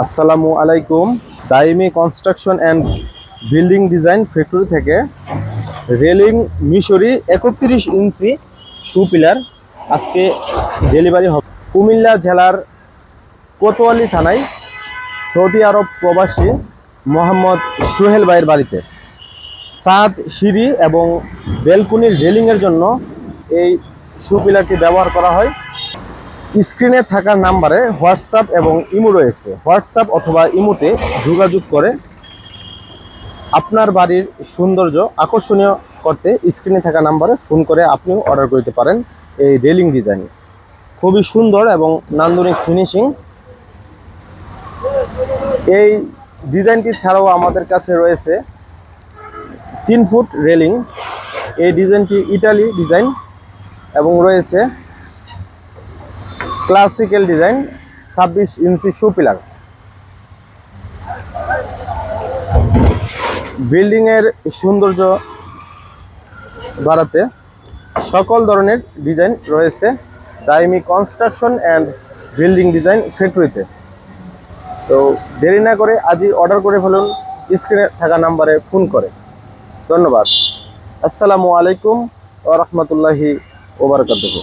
আসসালামু আলাইকুম। Daimi construction and building design factory থেকে রেলিং মিশরি একত্রিশ ইঞ্চি শু পিলার আজকে ডেলিভারি হবে। কুমিল্লা জেলার কোতোয়ালি থানায় সৌদি আরব প্রবাসী মোহাম্মদ সোহেল ভাইয়ের বাড়িতে। ছাদ সিঁড়ি এবং বেলকুনির রেলিংয়ের জন্য এই শু পিলারটি ব্যবহার করা হয়। স্ক্রিনে থাকা নাম্বারে হোয়াটসঅ্যাপ এবং ইমো রয়েছে। হোয়াটসঅ্যাপ অথবা ইমোতে যোগাযোগ করে আপনার বাড়ির সৌন্দর্য আকর্ষণীয় করতে স্ক্রিনে থাকা নাম্বারে ফোন করে আপনিও অর্ডার করতে পারেন এই রেলিং ডিজাইন। খুবই সুন্দর এবং নান্দনিক ফিনিশিং। এই ডিজাইনটি ছাড়াও আমাদের কাছে রয়েছে তিন ফুট রেলিং। এই ডিজাইনটি ইটালি ডিজাইন এবং রয়েছে ক্লাসিক্যাল ডিজাইন, ছাব্বিশ ইঞ্চি শু পিলার বিল্ডিংয়ের সৌন্দর্য বাড়াতে সকল ধরনের ডিজাইন রয়েছে। Daimi construction and building design ফ্যাক্টরিতে তো দেরি না করে আজই অর্ডার করে ফেলুন স্ক্রিনে থাকা নাম্বারে ফোন করে। ধন্যবাদ। আসসালামু আলাইকুম ওরহমতুল্লাহি ওবরাকাতুহু